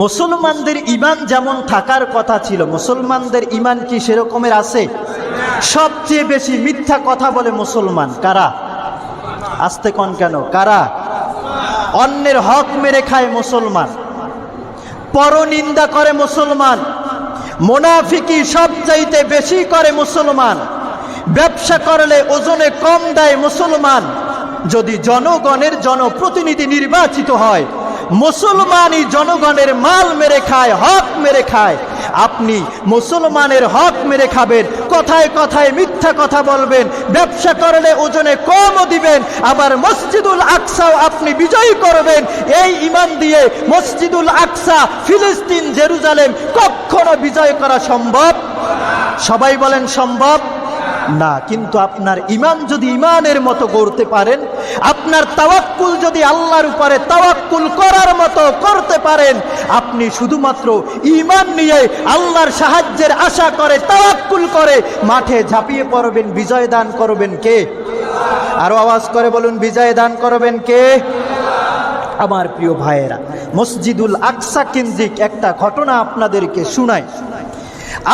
মুসলমানদের ইমান যেমন থাকার কথা ছিল, মুসলমানদের ইমান কি সেরকমের আছে? সবচেয়ে বেশি মিথ্যা কথা বলে মুসলমান কারা? আসতে কন কেন? কারা? অন্যের হক মেরে খায় মুসলমান। পরনিন্দা করে মুসলমান। মোনাফিকি সবচাইতে বেশি করে মুসলমান। ব্যবসা করলে ওজনে কম দেয় মুসলমান। যদি জনগণের জনপ্রতিনিধি নির্বাচিত হয় মুসলমানই জনগণের মাল মেরে খায়, হক মেরে খায়। আপনি মুসলমানের হক মেরে খাবেন, কথায় কথায় মিথ্যা কথা বলবেন, ব্যবসা করলে ওজনে কমও দিবেন, আবার মসজিদুল আকসাও আপনি বিজয়ী করবেন। এই ইমান দিয়ে মসজিদুল আকসা, ফিলিস্তিন, জেরুজালেম কখনো বিজয় করা সম্ভব? সবাই বলেন সম্ভব? না, কিন্তু আপনার ইমান যদি ইমানের মতো গড়তে পারেন, আপনার তাওয়াক্কুল যদি আল্লাহর উপরে তাওয়াক্কুল করার মতো করতে পারেন, আপনি শুধুমাত্র ইমান নিয়ে আল্লাহর সাহায্যের আশা করে, তাওয়াক্কুল করে মাঠে ঝাঁপিয়ে পড়বেন, বিজয় দান করবেন কে? আরও আওয়াজ করে বলুন, বিজয় দান করবেন কে? আমার প্রিয় ভাইয়েরা, মসজিদুল আকসা কেন্দ্রিক একটা ঘটনা আপনাদেরকে শুনাই।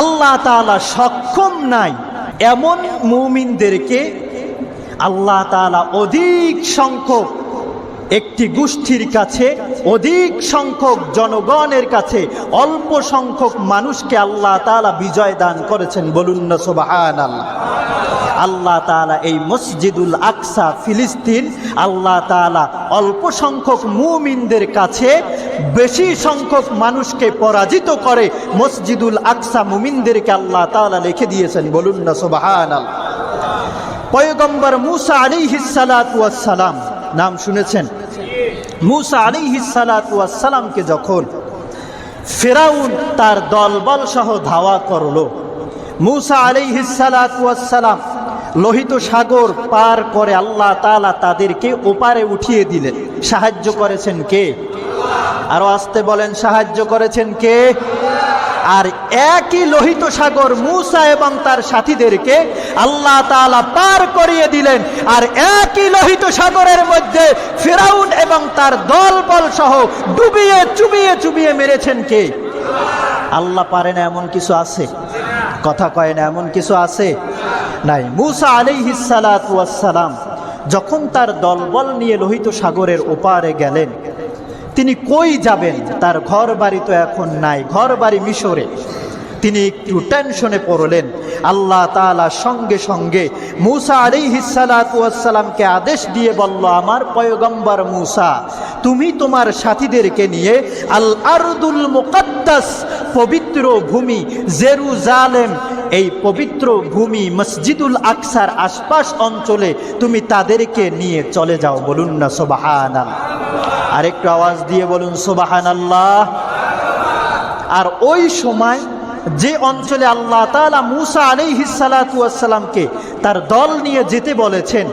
আল্লাহ তাআলা সক্ষম নাই এমন মুমিনদেরকে আল্লাহ তালা অধিক সংখ্যক একটি গোষ্ঠীর কাছে, অধিক সংখ্যক জনগণের কাছে, অল্প সংখ্যক মানুষকে আল্লাহ তালা বিজয় দান করেছেন। বলুন না সোবাহ আল্লাহ আল্লাহ তাআলা এই মসজিদুল আকসা, ফিলিস্তিন, আল্লাহ তাআলা অল্প সংখ্যক মুমিনদের কাছে বেশি সংখ্যক মানুষকে পরাজিত করে মসজিদুল আকসা মুমিনদেরকে আল্লাহ তালা লিখে দিয়েছেন। বলুন না সুবহান পয়গম্বর মুসা ওয়াস সালাম, নাম শুনেছেন? মুসা ওয়াস সালামকে যখন ফেরাউন তার দলবল সহ ধাওয়া করল, মুসা ওয়াস সালাম লোহিত সাগর পার করে আল্লাহ তালা তাদেরকে ওপারে উঠিয়ে দিলেন। সাহায্য করেছেন কে? আরও আসতে বলেন, সাহায্য করেছেন কে? আর একই লোহিত সাগর মুসা এবং তার সাথীদেরকে আল্লাহ তালা পার করিয়ে দিলেন। আর একই লোহিত সাগরের মধ্যে ফেরাউন এবং তার দলবল সহ ডুবিয়ে, চুবিয়ে চুবিয়ে মেরেছেন কে? আল্লাহ পারে না এমন কিছু আছে? কথা কয় না এমন কিছু আছে? নাই। মুসা আলী সালাতু সালাম যখন তার দলবল নিয়ে লোহিত সাগরের ওপারে গেলেন, তিনি কই যাবেন? তার ঘর বাড়ি তো এখন নাই। ঘর বাড়ি মিশরে। তিনি একটু টেনশনে পড়লেন। আল্লাহ তাআলা সঙ্গে সঙ্গে মুসা আলিহিসালাতামকে আদেশ দিয়ে বলল, আমার পয়গম্বর মুসা, তুমি তোমার সাথীদেরকে নিয়ে আল আরদুল মুকাদ্দাস পবিত্র ভূমি জেরুজালেম, এই পবিত্র ভূমি মসজিদুল আকসার আশপাশ অঞ্চলে তুমি তাদেরকে নিয়ে চলে যাও। বলুন না সোবাহান আরেকটু আওয়াজ দিয়ে বলুন সোবাহান আল্লাহ আর ওই সময় যে অঞ্চলে আল্লাহ তালা মুসা আলিহিসালাতামকে তার দল নিয়ে যেতে বলেছেন,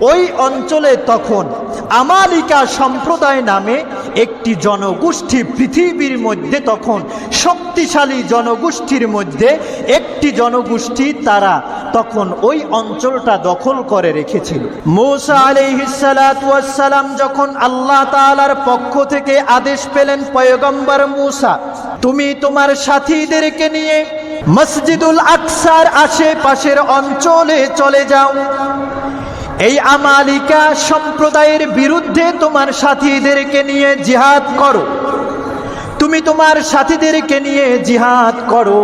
ওই অঞ্চলে তখন আমালিকা সম্প্রদায় নামে একটি জনগোষ্ঠী পৃথিবীর মধ্যে তখন শক্তিশালী জনগোষ্ঠীর মধ্যে একটি জনগোষ্ঠী তারা তখন ওই অঞ্চলটা দখল করে রেখেছিল। মৌসা আলিহিসালাম যখন আল্লাহ তালার পক্ষ থেকে আদেশ পেলেন পয়গম্বর মুসা তুমি তোমার সাথীদেরকে নিয়ে মসজিদুল আকসার আশেপাশের অঞ্চলে চলে যাও। এই আমালিকা সম্প্রদায়ের বিরুদ্ধে তোমার সাথীদেরকে নিয়ে জিহাদ করো। তুমি তোমার সাথীদেরকে নিয়ে জিহাদ করো।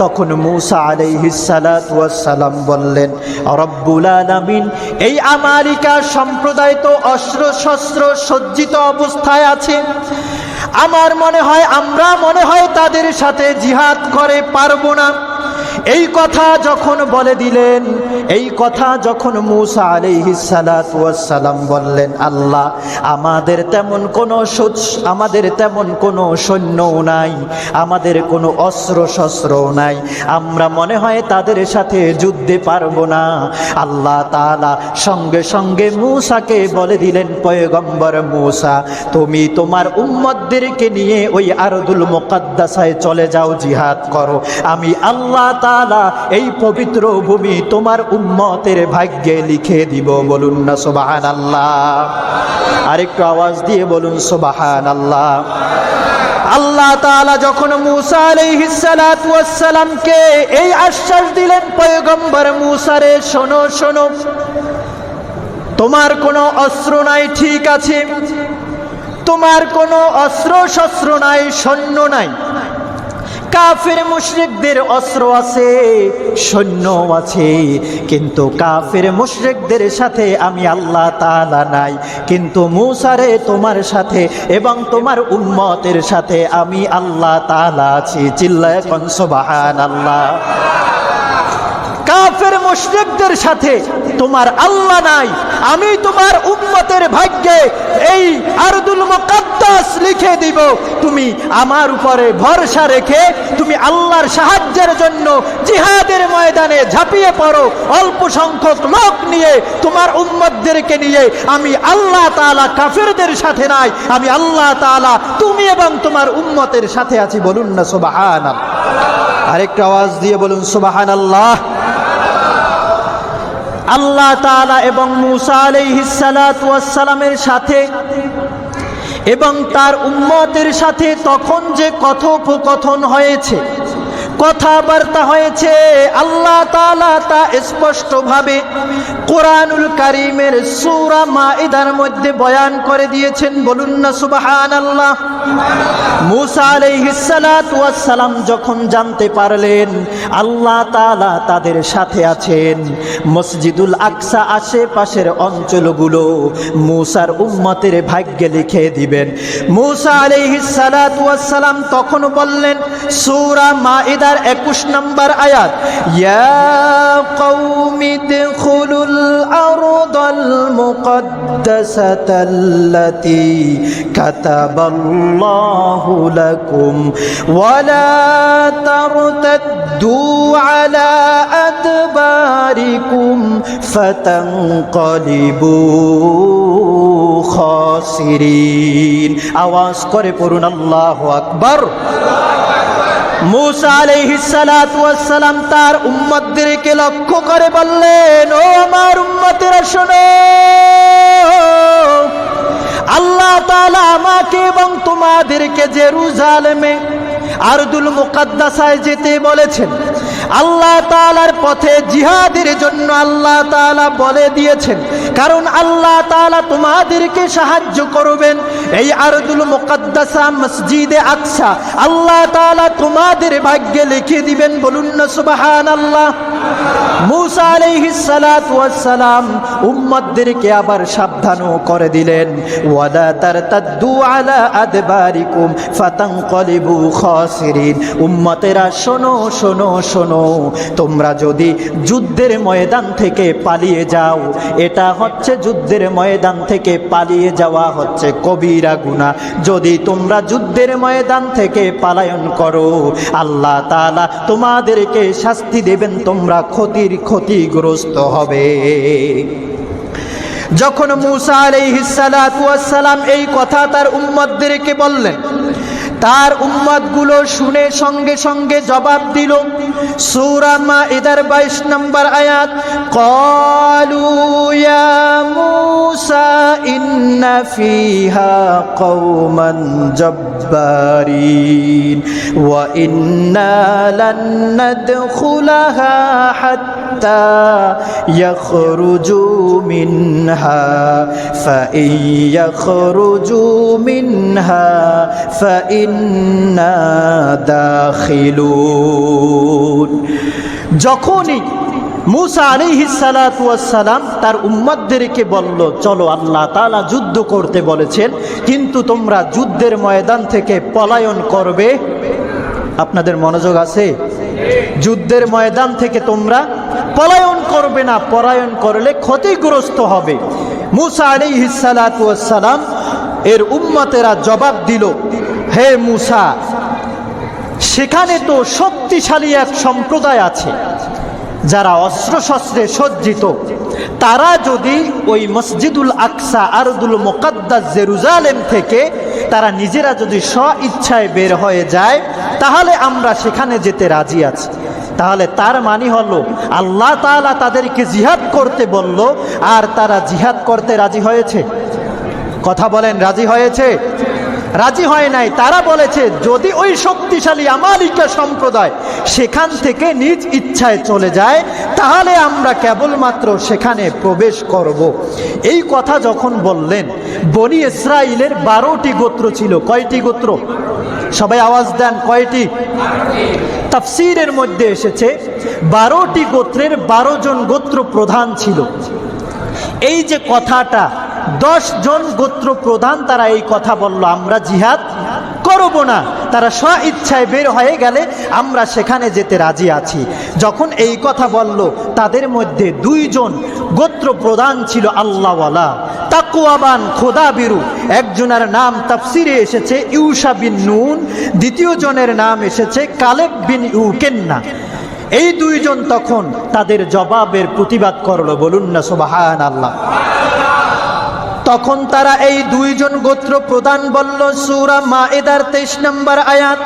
তখন মুসা আলাইহিসালাম বললেন রব্বুল আলামিন, এই আমারিকা সম্প্রদায় তো অস্ত্র শস্ত্র সজ্জিত অবস্থায় আছে। আমার মনে হয়, আমরা মনে হয় তাদের সাথে জিহাদ করে পারব না। এই কথা যখন বলে দিলেন, এই কথা যখন মুসা আলাইহিসালাম বললেন, আল্লাহ, আমাদের তেমন কোনো আমাদের তেমন কোনো সৈন্যও নাই, আমাদের কোনো অস্ত্র শস্ত্রও নাই, আমরা মনে হয় তাদের সাথে যুদ্ধে পারব না। আল্লাহ তালা সঙ্গে সঙ্গে মুসাকে বলে দিলেন, পয়গম্বর মুসা, তুমি তোমার উম্মদদেরকে নিয়ে ওই আরদুল মোকাদ্দাসায় চলে যাও, জিহাদ করো। আমি আল্লাহ তা তাআলা, এই পবিত্র ভূমি তোমার উম্মতের ভাগ্যে লিখে দিব, বলুন না সুবহানাল্লাহ। আরেকটু আওয়াজ দিয়ে বলুন সুবহানাল্লাহ। আল্লাহ তাআলা যখন মুসা আলাইহিস সালাতু এই আশ্বাস দিলেন, পয়গম্বর মুসা রে শোনো শোনো, তোমার কোনো অস্ত্র নাই, ঠিক আছে? তোমার কোনো অস্ত্র শস্ত্র নাই, সৈন্য নাই। কাফের মুশরিকদের অস্ত্র আছে, সৈন্য আছে, কিন্তু কাফের মুশরিকদের সাথে আমি আল্লাহ তালা নাই। কিন্তু মুসারে তোমার সাথে এবং তোমার উন্মতের সাথে আমি আল্লাহ তালা আছি। চিল্লায় কনসবাহান সুবহানাল্লাহ। কাফের মুশরিকদের সাথে, তোমার আল্লাহ নাই, আমি তোমার উম্মতের ভাগ্যে এই আরদুল মুকাদ্দাস লিখে দিব। তুমি আমার উপরে ভরসা রেখে, তুমি আল্লাহর সাহায্যের জন্য জিহাদের ময়দানে ঝাঁপিয়ে পড়ো। অল্প সংখ্যক লোক নিয়ে, তোমার উম্মতদেরকে নিয়ে আমি আল্লাহ তাআলা কাফেরদের সাথে নাই, আমি আল্লাহ তাআলা তুমি এবং তোমার উম্মতের সাথে আছি। বলুন না, সুবহানাল্লাহ। আরেকটা আওয়াজ দিয়ে বলুন, সুবহানাল্লাহ। আল্লাহ তাআলা এবং মুসা আলাইহিসসালামের সাথে এবং তার উম্মতের সাথে তখন যে কথোপকথন হয়েছে, কথাবার্তা হয়েছে, আল্লাহ তাআলা তা স্পষ্টভাবে কোরআনুল কারিমের সূরা মাইদার মধ্যে বয়ান করে দিয়েছেন। বলুন না সুবহানাল্লাহ। মুসা আলাইহিস সালাম যখন জানতে পারলেন, আল্লাহ তাআলা তাদের সাথে আছেন। মসজিদুল আকসা আশেপাশের অঞ্চলগুলো মুসার উম্মতের ভাগ্যে লিখে দিবেন। মুসা আলাইহিস সালাতু ওয়াস সালাম তখন বললেন, সূরা মাইদার 21 নম্বর আয়াত, ইয়া কওমি কাতাবাল্লাহু লাকুম ওয়ালা তারতাদ্দু আলা আদবারিকুম ফাতানকালিবু খাসিরিন আওয়াজ করে পড়ুন, আল্লাহু আকবার। মুসা আলাইহিসসালাম তার উম্মতদেরকে লক্ষ্য করে বললেন, ও আমার উম্মতেরা শোনো তোমাদেরকে জেরুজালেমে আরদুল মুকাদ্দাসায় যেতে বলেছেন। আল্লাহ তাআলার পথে জিহাদের জন্য আল্লাহ তাআলা বলে দিয়েছেন, কারণ আল্লাহ তাআলা তোমাদেরকে সাহায্য করবেন এই আরদুল মুকাদ্দাসা মসজিদে আকসা। আল্লাহ তাআলা তোমাদের ভাগ্যে লিখে দিবেন, বলুন না সুবহানাল্লাহ। মুসা আলাইহিস সালাতু ওয়াস সালাম উম্মতদেরকে আবার সাবধানও করে দিলেন। ওয়ালা তারতাদ্দু আলা আদবারিকুম ফাতানকালিবু খাসিরিন। উম্মতেরা শোনো শোনো শোনো, তোমরা যদি যুদ্ধের ময়দান থেকে পালিয়ে যাও, এটা হচ্ছে যুদ্ধের ময়দান থেকে পালিয়ে যাওয়া হচ্ছে কবিরা গুনাহ। যদি তোমরা যুদ্ধের ময়দান থেকে পালায়ন করো, আল্লাহ তাআলা তোমাদেরকে শাস্তি দেবেন, তোমরা ক্ষতির ক্ষতিগ্রস্ত হবে। যখন মুসা আলাইহিস সালাম এই কথা তার উম্মতদেরকে বললেন তার উম্মতগুলো শুনে সঙ্গে সঙ্গে জবাব দিল সুরামা ইদার বাইশ নম্বর আয়াত কলুয়া মুসা ইন্না ফিহা কৌমন জব্বারিন, ওয়া ইন্না লান নাদখুলাহা হাত্তা ইয়াখরুজু মিনহা ফাইন ইয়াখরুজু মিনহা ফাইন ইন্না যখনই মুসা আলিহিসালাম তার উম্মাদদেরকে বলল, চলো আল্লাহ তালা যুদ্ধ করতে বলেছেন, কিন্তু তোমরা যুদ্ধের ময়দান থেকে পলায়ন করবে। আপনাদের মনোযোগ আছে? যুদ্ধের ময়দান থেকে তোমরা পলায়ন করবে না পলায়ন করলে ক্ষতিগ্রস্ত হবে। মুসা আলিহিসালাম এর উম্মাতেরা জবাব দিল হে মুসা, সেখানে তো শক্তিশালী এক সম্প্রদায় আছে, যারা অস্ত্রশস্ত্রে সজ্জিত। তারা যদি ওই মসজিদুল আকসা, আরদুল মোকাদ্দাস জেরুজালেম থেকে তারা নিজেরা যদি স্ব ইচ্ছায় বের হয়ে যায়, তাহলে আমরা সেখানে যেতে রাজি আছি। তাহলে তার মানে হলো, আল্লাহ তাআলা তাদেরকে জিহাদ করতে বলল, আর তারা জিহাদ করতে রাজি হয়েছে। কথা বলেন, রাজি হয়েছে? রাজি হয় নাই। তারা বলেছে, যদি ওই শক্তিশালী আমালিকা সম্প্রদায় সেখান থেকে নিজ ইচ্ছায় চলে যায়, তাহলে আমরা কেবলমাত্র সেখানে প্রবেশ করব। এই কথা যখন বললেন, বনি ইসরায়েলের বারোটি গোত্র ছিল। কয়টি গোত্র? সবাই আওয়াজ দেন, কয়টি? তাফসিরের মধ্যে এসেছে, বারোটি গোত্রের বারো জন গোত্র প্রধান ছিল। এই যে কথাটা দশ জন গোত্র প্রধান তারা এই কথা বলল, আমরা জিহাদ করব না। তারা স্ব ইচ্ছায় বের হয়ে গেলে আমরা সেখানে যেতে রাজি আছি। যখন এই কথা বলল, তাদের মধ্যে দুইজন গোত্র প্রধান ছিল আল্লাহওয়ালা। তাকুয়াবান খোদা বিরু একজনের নাম তাফসিরে এসেছে ইউসা বিন নুন, দ্বিতীয় জনের নাম এসেছে কালেব বিন ইউকেন্না। এই দুইজন তখন তাদের জবাবের প্রতিবাদ করল, বলুন না সোবাহান আল্লাহ তখন তারা এই দুইজন গোত্র প্রধান বলল সুরা এদার তেইশ নম্বর আয়াত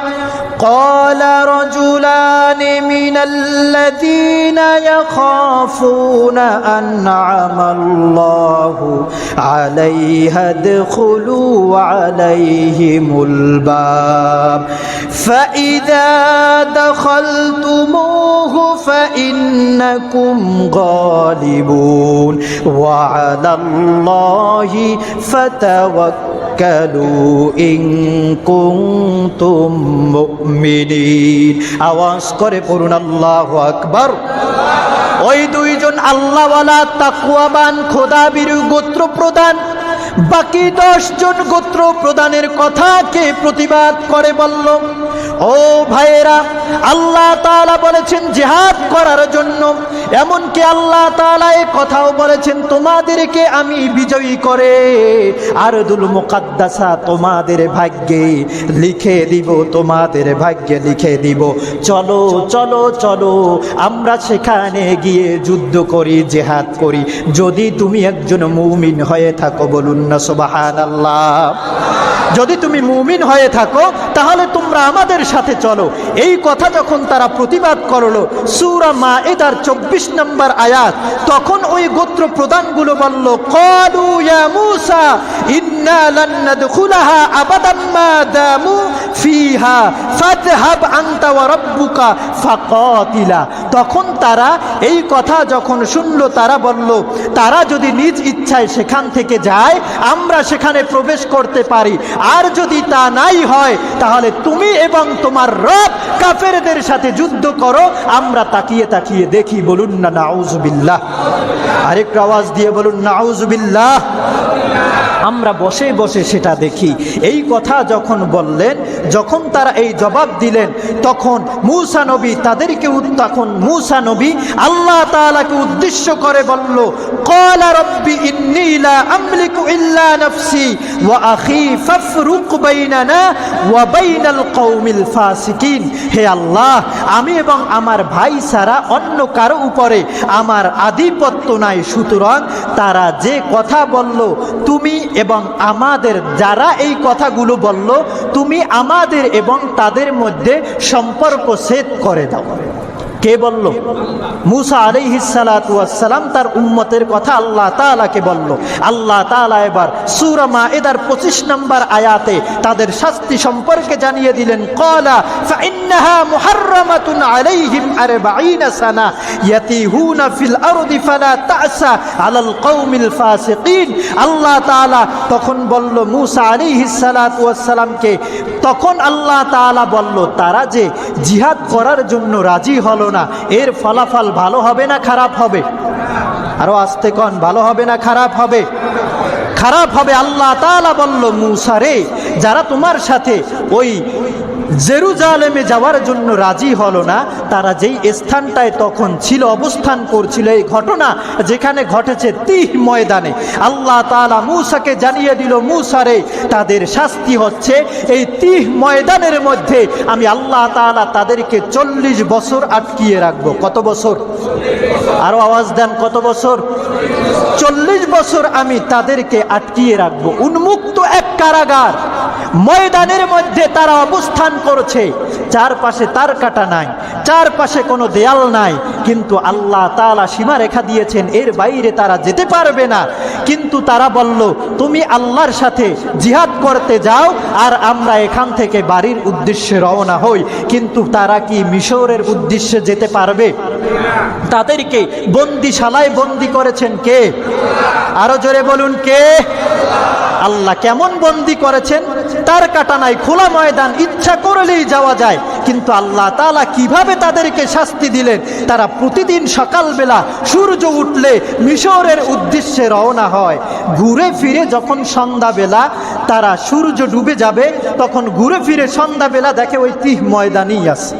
قال رجلان من الذين يخافون أنعم الله عليها ادخلوا عليهم الباب فإذا دخلتموه فإنكم غالبون وعلى الله فتوكلوا তাজ্জাকালু ইং কুনতুম মুমিনিন আওয়াজ করে পড়ুন, আল্লাহু আকবার। ওই দুইজন আল্লাহওয়ালা, তাকওয়াবান খোদা বীর গোত্র প্রদান বাকি দশজন গোত্র প্রদানের কথাকে প্রতিবাদ করে বলল, ও ভাইয়েরা, আল্লাহ তালা বলেছেন জেহাদ করার জন্য। এমনকি আল্লাহ তাআলা এ কথাও বলেছেন, তোমাদেরকে আমি বিজয়ী করে আরদুল মুকাদ্দাসা তোমাদের ভাগ্যে লিখে দিব, তোমাদের ভাগ্যে লিখে দিব। চলো চলো চলো, আমরা সেখানে গিয়ে যুদ্ধ করি, জেহাদ করি। যদি তুমি একজন মুমিন হয়ে থাকো, বলুন না সোবাহান যদি তুমি মুমিন হয়ে থাকো, তাহলে তোমরা আমাদের সাথে চলো। এই কথা যখন তারা প্রতিবাদ করল, সুরা মা এদার চব্বিশ নম্বর আয়াত, তখন ওই গোত্র প্রধানগুলো বলল, কলু ইয়া মুসা তখন তারা এই কথা যখন শুনলো, তারা বলল, তারা যদি নিজ ইচ্ছায় সেখান থেকে যায়, আমরা সেখানে প্রবেশ করতে পারি। আর যদি তা নাই হয়, তাহলে তুমি এবং তোমার রব কাফেরদের সাথে যুদ্ধ করো। আমরা তাকিয়ে তাকিয়ে দেখি, বলুন না, নাউজুবিল্লাহ। আরেকটু আওয়াজ দিয়ে বলুন, নাউজুবিল্লাহ। আমরা বসে বসে সেটা দেখি। এই কথা যখন বললেন, যখন তারা এই জবাব দিলেন, তখন মূসা নবী তাদেরকে তখন মূসানবী আল্লাহ তালাকে উদ্দেশ্য করে বলল কলা রব্বি ইন্নিলা আমলিকু ইল্লা নফসি ফাফরুক বাইনানা ওয়া বাইনাল কওমিল ফাসিকিন। হে আল্লাহ, আমি এবং আমার ভাই সারা অন্য কারও উপরে আমার আধিপত্য নাই, সুতরাং তারা যে কথা বলল, তুমি এবং আমাদের যারা এই কথাগুলো বলল তুমি আমাদের এবং তাদের মধ্যে সম্পর্ক সেট করে দাও। কে বলল? মুসা আলাইহিসালাম তার উম্মতের কথা আল্লাহ তাআলাকে বলল। আল্লাহ তাআলা এবার সুরামা এদার পঁচিশ নম্বর আয়াতে তাদের শাস্তি সম্পর্কে জানিয়ে দিলেন। কলা ফালা তাসা আল্লাহ তাআলা তখন বলল, মুসা আলাইহিস সালাতু তখন আল্লাহ তালা বলল, তারা যে জিহাদ করার জন্য রাজি হলো না, এর ফলাফল ভালো হবে না খারাপ হবে? আরও আসতে কন, ভালো হবে না খারাপ হবে? খারাপ হবে। আল্লাহ তালা বলল মুসারে যারা তোমার সাথে ওই জেরুজালেমে যাওয়ার জন্য রাজি হলো না। তারা যেই স্থানটায় তখন ছিল, অবস্থান করছিল এই ঘটনা, যেখানে ঘটেছে তিহ ময়দানে। আল্লাহ তালা মূসাকে জানিয়ে দিল মূসারে তাদের শাস্তি হচ্ছে। এই তিহ ময়দানের মধ্যে আমি আল্লাহ তালা তাদেরকে চল্লিশ বছর আটকিয়ে রাখব। কত বছর? আরও আওয়াজ দেন, কত বছর? চল্লিশ বছর আমি তাদেরকে আটকিয়ে রাখব। উন্মুক্ত এক কারাগার। ময়দানের মধ্যে তারা অবস্থান করছে। চারপাশে তার কাটা নাই, চারপাশে কোনো দেয়াল নাই। কিন্তু আল্লাহ তালা সীমা রেখা দিয়েছেন, এর বাইরে তারা যেতে পারবে না। কিন্তু তারা বলল, তুমি আল্লাহর সাথে জিহাদ করতে যাও আর আমরা এখান থেকে বাড়ির উদ্দেশ্যে রওনা হই। কিন্তু তারা কি মিশরের উদ্দেশ্যে যেতে পারবে? তাদেরকে বন্দিশালায় বন্দি করেছেন কে? আরও জোরে বলুন কে? আল্লাহ কেমন বন্দি করেছেন? তার কাটা নাই খোলা ময়দান ইচ্ছা করলেই যাওয়া যায়। কিন্তু আল্লাহ তালা কীভাবে তাদেরকে শাস্তি দিলেন? তারা প্রতিদিন সকালবেলা সূর্য উঠলে মিশরের উদ্দেশ্যে রওনা হয়। ঘুরে ফিরে যখন সন্ধ্যাবেলা তারা সূর্য ডুবে যাবে, তখন ঘুরে ফিরে সন্ধ্যাবেলা দেখে ওই তিহ ময়দানই আছে।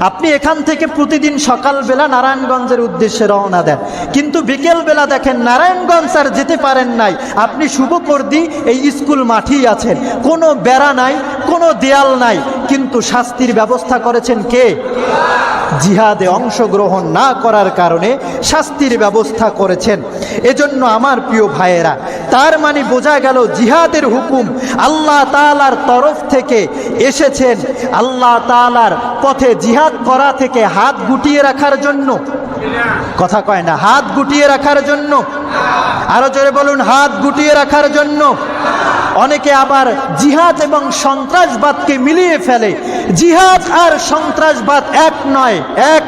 আপনি এখান থেকে প্রতিদিন সকালবেলা নারায়ণগঞ্জের উদ্দেশ্যে রওনা দেন। কিন্তু বিকেলবেলা দেখেন নারায়ণগঞ্জ আর যেতে পারেন নাই। আপনি শুভকর্দি এই স্কুল মাঠেই আছেন। কোনো বেড়া নাই, কোনো দেয়াল নাই। কিন্তু শাস্তির ব্যবস্থা করেছেন কে? জিহাদে অংশগ্রহণ না করার কারণে শাস্তির ব্যবস্থা করেছেন। এজন্য আমার প্রিয় ভাইয়েরা, তার মানে বোঝা গেল জিহাদের হুকুম আল্লাহ তালার তরফ থেকে এসেছেন। আল্লাহ তালার পথে জিহাদ করা থেকে হাত গুটিয়ে রাখার জন্য। কথা কয় না, হাত গুটিয়ে রাখার জন্য। আরও জোরে বলুন, হাত গুটিয়ে রাখার জন্য। অনেকে আবার জিহাদ এবং সন্ত্রাসবাদকে মিলিয়ে ফেলে। জিহাদ আর সন্ত্রাসবাদ এক নয়, এক।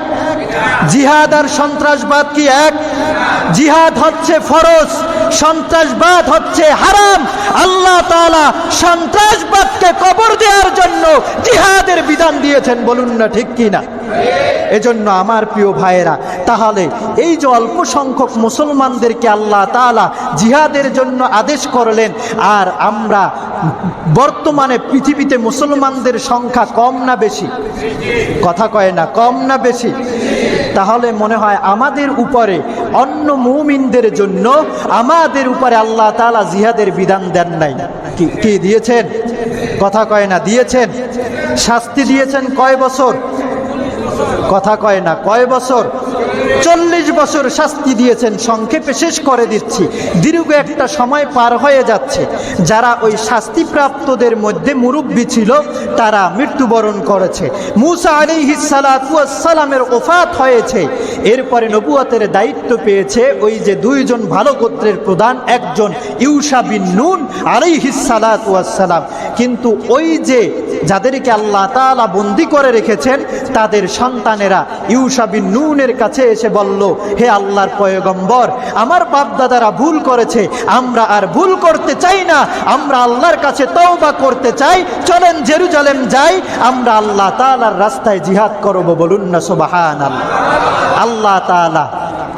জিহাদ আর সন্ত্রাসবাদ কি এক? জিহাদ হচ্ছে ফরজ, সন্ত্রাসবাদ হচ্ছে হারাম। আল্লাহ তাআলা সন্ত্রাসবাদকে কবর দেওয়ার জন্য জিহাদের বিধান দিয়েছেন, বলুন না ঠিক কি না এজন্য আমার প্রিয় ভাইয়েরা, তাহলে এই যে অল্প সংখ্যক মুসলমানদেরকে আল্লাহ তাআলা জিহাদের জন্য আদেশ করলেন, আর আমরা বর্তমানে পৃথিবীতে মুসলমানদের সংখ্যা কম না বেশি? কথা কয় না, কম না বেশি? তাহলে মনে হয় আমাদের উপরে, অন্য মুমিনদের জন্য আমাদের উপরে আল্লাহ তাআলা জিহাদের বিধান দেন নাই। কি দিয়েছেন? কথা কয় না, দিয়েছেন? শাস্তি দিয়েছেন কয় বছর? কথা কয় না, কয় বছর? চল্লিশ বছর শাস্তি দিয়েছেন, সংক্ষেপে শেষ করে দিচ্ছি। দীর্ঘ একটা সময় পার হয়ে যাচ্ছে। যারা ওই শাস্তিপ্রাপ্তদের মধ্যে মুরব্বী ছিল, তারা মৃত্যুবরণ করেছে। মুসা আলী সালামের ওফাত হয়েছে। এরপরে নবুয়াতের দায়িত্ব পেয়েছে ওই যে দুইজন ভালো গোত্রের প্রধান, একজন ইউসা বিন নুন আলী সালাম। কিন্তু ওই যে যাদেরকে আল্লাহ তাআলা বন্দি করে রেখেছেন, তাদের সন্তানেরা ইউসা বিন নুনের কাছে এসে বলল, হে আল্লাহর পয়গম্বর, আমার বাপদাদারা ভুল করেছে, আমরা আর ভুল করতে চাই না, আমরা আল্লাহর কাছে তওবা করতে চাই, চলেন জেরুজালেম যাই, আমরা আল্লাহ তাআলার রাস্তায় জিহাদ করব, বলুন না সুবহান আল্লাহ তাআলা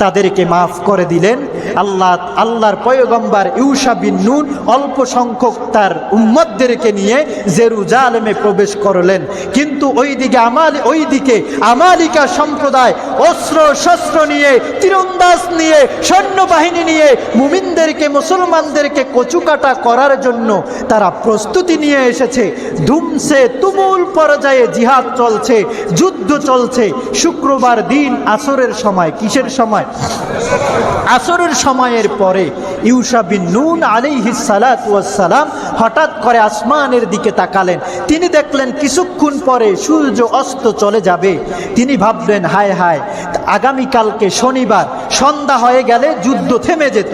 তাদেরকে মাফ করে দিলেন। আল্লাহ, আল্লাহর পয়গম্বার ইউসা বিন নুন অল্প সংখ্যক তার উম্মদদেরকে নিয়ে জেরুজালেমে প্রবেশ করলেন। কিন্তু ওইদিকে আমাল, ওইদিকে আমালিকা সম্প্রদায় অস্ত্র, শস্ত্র নিয়ে, তীরন্দাজ নিয়ে, সৈন্যবাহিনী নিয়ে মুমিনদেরকে, মুসলমানদেরকে কচুকাটা করার জন্য তারা প্রস্তুতি নিয়ে এসেছে। ধুমসে তুমুল পর্যায়ে জিহাদ চলছে, যুদ্ধ চলছে। শুক্রবার দিন আসরের সময়, কিসের সময়? আসরের সময়ের পরে ইউসা বিন নুন আলিহি সালাম হঠাৎ করে আসমানের দিকে তাকালেন। তিনি দেখলেন কিছুক্ষণ পরে সূর্য অস্ত চলে যাবে। তিনি ভাবলেন, হায় হায়, আগামীকালকে শনিবার, সন্ধ্যা হয়ে গেলে যুদ্ধ থেমে যেত।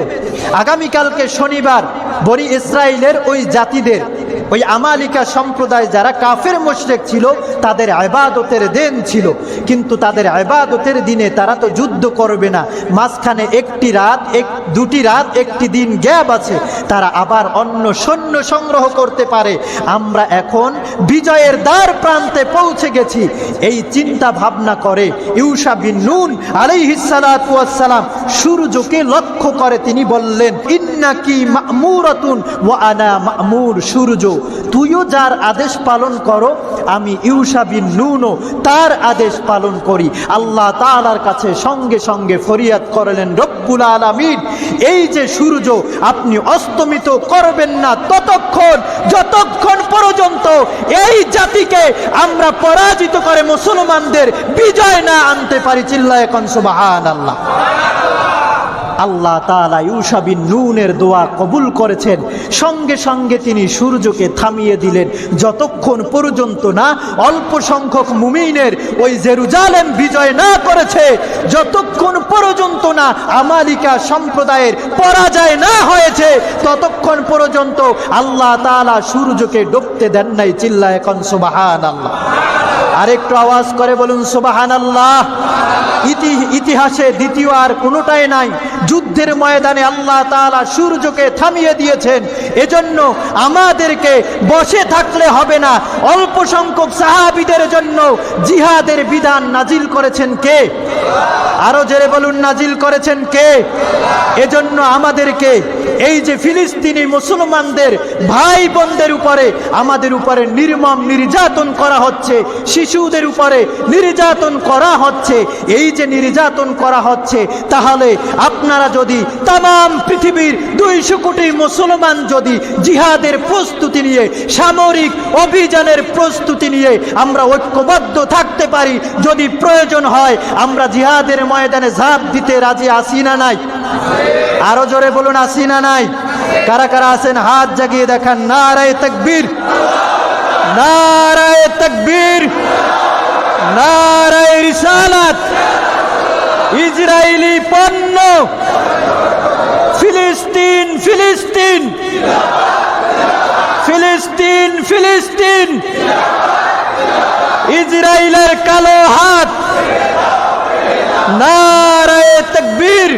আগামীকালকে শনিবার, বনি ইসরায়েলের ওই জাতিদের ওই আমালিকা সম্প্রদায় যারা কাফের মোশরেক ছিল, তাদের আবাদতের দিন ছিল। কিন্তু তাদের আবাদতের দিনে তারা তো যুদ্ধ করবে না। মাঝখানে একটি রাত, এক, দুটি রাত, একটি দিন গ্যাপ আছে। তারা আবার অন্য সৈন্য সংগ্রহ করতে পারে। আমরা এখন বিজয়ের দ্বার প্রান্তে পৌঁছে গেছি। এই চিন্তা ভাবনা করে ইউসা বিন নুন আলাইহিসালাম সূর্যকে লক্ষ্য করে, তিনি বললেন, ইন্নাকি মামুরাতুন ওয়া আনা মামুর সূর্য তুইও যার আদেশ পালন করো, আমি ইউসা বিন নুনও তার আদেশ পালন করি। আল্লাহ তাআলার কাছে সঙ্গে সঙ্গে ফরিয়াদ করলেন, রব্বুল আলামিন, এই যে সূর্য আপনি অস্তমিত করবেন না, ততক্ষণ, যতক্ষণ পর্যন্ত এই জাতিকে আমরা পরাজিত করে মুসলমানদের বিজয় না আনতে পারি, চিল্লায় এখন সুবাহান আল্লাহ আল্লাহ তাআলা ইউসা বিন নুনের দোয়া কবুল করেছেন। সঙ্গে সঙ্গে তিনি সূর্যকে থামিয়ে দিলেন। যতক্ষণ পর্যন্ত না অল্প সংখ্যক মুমিনের ওই জেরুজালেম বিজয় না করেছে, যতক্ষণ পর্যন্ত না আমালিকা সম্প্রদায়ের পরাজয় না হয়েছে, ততক্ষণ পর্যন্ত আল্লাহ তাআলা সূর্যকে ডুবতে দেন নাই চিল্লা এখন সুবাহান আল্লাহ আরেকটু আওয়াজ করে বলুন সুবাহান আল্লাহ ইতিহাসে দ্বিতীয় আর কোনোটাই নাই। যুদ্ধের ময়দানে আল্লাহ তাআলা সূর্যকে থামিয়ে দিয়েছেন। এজন্য আমাদেরকে বসে থাকলে হবে না। অল্প সংখ্যক সাহাবিদের জন্য জিহাদের বিধান নাজিল করেছেন কে? আরও জেরে বলুন, নাজিল করেছেন কে? এজন্য আমাদেরকে এই যে ফিলিস্তিনি মুসলমানদের ভাই বোনদের উপরে, আমাদের উপরে নির্মম নির্যাতন করা হচ্ছে। শিশুদের উপরে নির্যাতন করা হচ্ছে। এই যে নির্যাতন করা হচ্ছে, তাহলে আপনারা যদি তাম পৃথিবীর দুইশো কোটি মুসলমান যদি জিহাদের প্রস্তুতি নিয়ে, সামরিক অভিযানের প্রস্তুতি নিয়ে আমরা ঐক্যবদ্ধ থাকতে পারি, যদি প্রয়োজন হয়, আমরা জিহাদের ময়দানে ঝাঁপ দিতে রাজি আসি না নাই? আরও জোরে বলুন আসি না নাই? কারা কারা আছেন? হাত জাগিয়ে দেখান, নারায় তকবীর। নারায় তকবীর, নারায় রিসালাত ইসরায়েলি পণ্য, ফিলিস্তিন ফিলিস্তিন ফিলিস্তিন ফিলিস্তিন ইসরায়েলের কালো হাত, নারায় তকবীর